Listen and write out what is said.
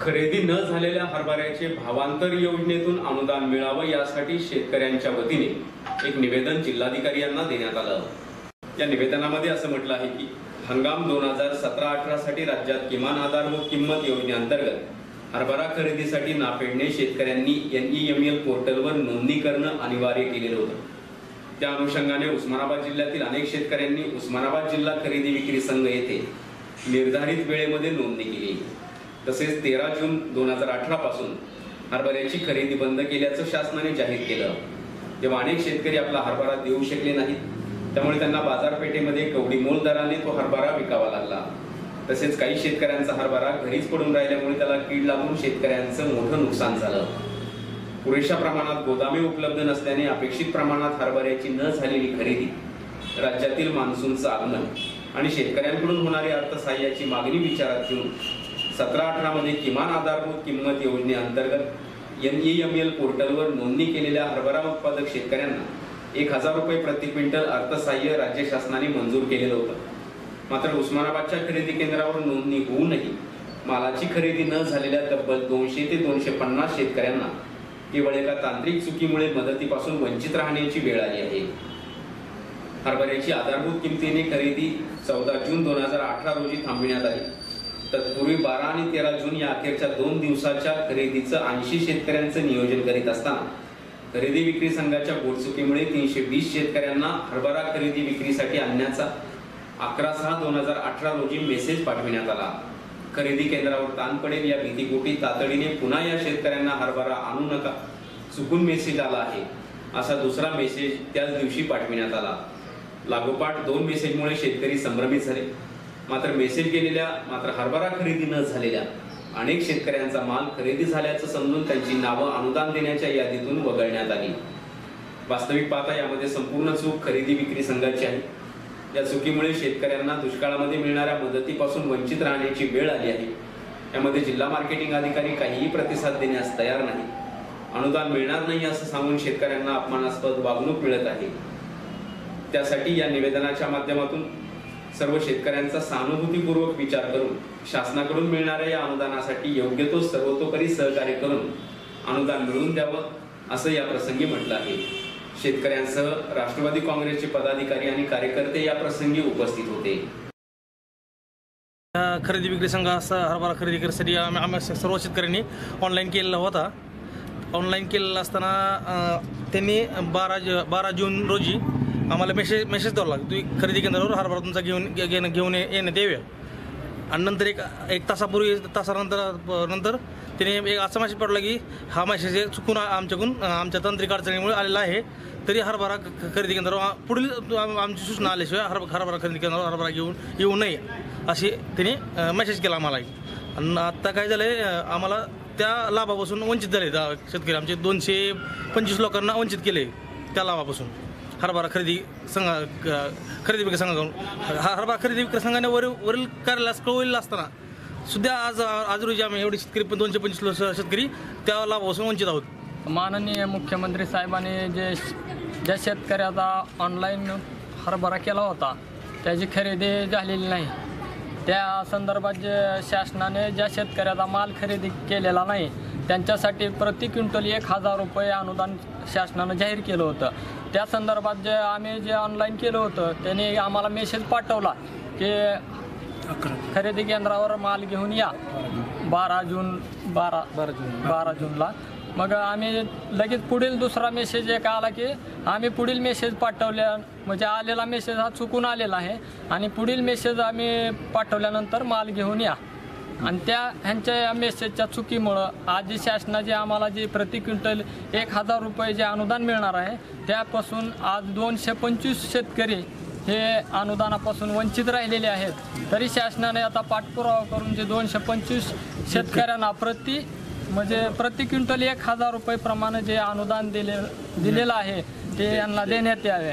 खरेदी न झालेल्या हरभऱ्याचे भावांतर योजनेतून अनुदान मिळावं यासाठी शेतकऱ्यांच्या वतीने एक निवेदन जिल्हाधिकारी यांना देण्यात आलं. या निवेदनामध्ये असं म्हटलं आहे की हंगाम दोन हजार सतरा अठरा साठी राज्यात किमान आधारभूत किंमत योजनेअंतर्गत हरभरा खरेदीसाठी नाफेडने शेतकऱ्यांनी एनईएमएल पोर्टलवर नोंदणी करणं अनिवार्य केलेलं होतं. त्या अनुषंगाने उस्मानाबाद जिल्ह्यातील अनेक शेतकऱ्यांनी उस्मानाबाद जिल्हा खरेदी विक्री संघ येथे निर्धारित वेळेमध्ये नोंदणी केली. तसेच तेरा जून दोन हजार अठरा पासून हरभऱ्याची खरेदी बंद केल्याचं शासनाने जाहीर केलं. तेव्हा अनेक शेतकरी आपला हरभरा देऊ शकले नाहीत. त्यामुळे त्यांना बाजारपेठेमध्ये कवडी मोल दराने तो हरभरा विकावा लागला. तसेच काही शेतकऱ्यांचा हरभरा घरीच पडून राहिल्यामुळे त्याला कीड लागून शेतकऱ्यांचं मोठं नुकसान झालं. पुरेशा प्रमाणात गोदामे उपलब्ध नसल्याने अपेक्षित प्रमाणात हरभऱ्याची न झालेली खरेदी राज्यातील मान्सूनचं आगमन आणि शेतकऱ्यांकडून होणारी अर्थसहाय्याची मागणी विचारात घेऊन सतरा अठरा मध्ये किमान आधारभूत किंमत योजनेअंतर्गत एनईएमएल पोर्टलवर नोंदणी केलेल्या हरभरा उत्पादक शेतकऱ्यांना एक हजार रुपये प्रति क्विंटल अर्थसहाय्य राज्य शासनाने मंजूर केलेलं होतं. मात्र उस्मानाबादच्या खरेदी केंद्रावर नोंदणी होऊनही मालाची खरेदी न झालेल्या तब्बल दोनशे ते दोनशे पन्नास शेतकऱ्यांना केवळ एका तांत्रिक चुकीमुळे मदतीपासून वंचित राहण्याची वेळ आली आहे. हरभऱ्याची आधारभूत किमतीने खरेदी चौदा जून दोन हजार अठरा रोजी थांबविण्यात आली. तत्पूर्वी बारा आणि तेरा जून या अखेरच्या दोन दिवसाच्या खरेदीचं ऐंशी शेतकऱ्यांचं नियोजन करीत असताना खरेदी विक्री संघाच्या बोटचुकीमुळे तीनशे वीस शेतकऱ्यांना हरभरा खरेदी विक्रीसाठी आणण्याचा अकरा सहा दोन हजार अठरा रोजी मेसेज पाठविण्यात आला. खरेदी केंद्रावर ताण पडेल या भीतीपोटी तातडीने पुन्हा या शेतकऱ्यांना हरभरा आणू नका चुकून मेसेज आला आहे असा दुसरा मेसेज त्याच दिवशी पाठविण्यात आला. लागोपाठ दोन मेसेजमुळे शेतकरी संभ्रमित झाले. मात्र मेसेज गेलेल्या मात्र हरभरा खरेदी न झालेल्या अनेक शेतकऱ्यांचा माल खरेदी झाल्याचं समजून त्यांची नावं अनुदान देण्याच्या यादीतून वगळण्यात आली. वास्तविक पाहता यामध्ये संपूर्ण चूक खरेदी विक्री संघाची आहे. या चुकीमुळे शेतकऱ्यांना दुष्काळामध्ये मिळणाऱ्या मदतीपासून वंचित राहण्याची वेळ आली आहे. यामध्ये जिल्हा मार्केटिंग अधिकारी काहीही प्रतिसाद देण्यास तयार नाही. अनुदान मिळणार नाही असं सांगून शेतकऱ्यांना अपमानास्पद वागणूक मिळत आहे. त्यासाठी या निवेदनाच्या माध्यमातून सर्व शेतकऱ्यांचा सहानुभूतीपूर्वक विचार करून शासनाकडून मिळणाऱ्या या अनुदानासाठी योग्य तो सर्वतोपरी सहकार्य करून अनुदान मिळवून द्यावं असं या प्रसंगी म्हटलं आहे. शेतकऱ्यांसह राष्ट्रवादी काँग्रेसचे पदाधिकारी आणि कार्यकर्ते या प्रसंगी उपस्थित होते. खरेदी विक्री संघ असा हरभरा खरेदी करण्यासाठी आम्ही आम्ही सर्व शेतकऱ्यांनी ऑनलाईन केलेला होता. ऑनलाईन केलेला असताना त्यांनी बारा ज बारा जून रोजी आम्हाला मेसेज मेसेज द्यावा लागतो तुम्ही खरेदी केंद्रावर हरभरा तुमचा घेऊन घेणं घेऊन ये- देऊया. आणि नंतर एक एक तासापूर्वी तासानंतर नंतर त्याने एक असा मेसेज पडला की हा मेसेज चुकून आमच्याकडून आमच्या तांत्रिक अडचणीमुळे आलेला आहे. तरी हरभरा खरेदी केंद्रावर पुढील आम- आमची सूचना आल्याशिवाय हर हरभरा खरेदी केंद्रावर हरभरा घेऊन येऊ नये अशी त्याने मेसेज केला आम्हाला. आणि आत्ता काय झालं आहे आम्हाला त्या लाभापासून वंचित झाले शेतकरी. आमचे दोनशे पंचवीस लोकांना वंचित केले त्या लाभापासून. हरभरा खरेदी संघ खरेदी विक्री संघाकडून. हा हरभरा खरेदी विक्री संघाने वरील वरील कार्यालयास कळवलेलं असताना सुद्धा आज आज रोजी आम्ही एवढे शेतकरी पण दोनशे पंचवीस शेतकरी त्या लाभापासून वंचित आहोत. माननीय मुख्यमंत्री साहेबांनी जे ज्या शेतकऱ्याचा ऑनलाईन हरभरा केला होता त्याची खरेदी झालेली नाही. त्या संदर्भात जे शासनाने ज्या शेतकऱ्याचा माल खरेदी केलेला नाही त्यांच्यासाठी प्रति क्विंटल एक हजार रुपये अनुदान शासनानं जाहीर केलं होतं. त्या संदर्भात जे आम्ही जे ऑनलाईन केलं होतं त्यांनी आम्हाला मेसेज पाठवला की खरेदी केंद्रावर माल घेऊन या. बारा जून बारा बारा जून. बारा जूनला. मग आम्ही लगेच पुढील दुसरा मेसेज एक आला की आम्ही पुढील मेसेज पाठवल्या म्हणजे आलेला मेसेज हा चुकून आलेला आहे. आणि पुढील मेसेज आम्ही पाठवल्यानंतर माल घेऊन या. आणि त्या ह्यांच्या या मेसेजच्या चुकीमुळं आज जी शासनाची आम्हाला जी प्रति क्विंटल एक हजार रुपये जे अनुदान मिळणार आहे त्यापासून आज दोनशे पंचवीस शेतकरी हे अनुदानापासून वंचित राहिलेले आहेत. तरी शासनाने आता पाठपुरावा करून जे दोनशे पंचवीस शेतकऱ्यांना प्रति म्हणजे प्रति क्विंटल एक हजार रुपये प्रमाणे जे अनुदान दिले दिलेलं आहे ते यांना देण्यात यावे.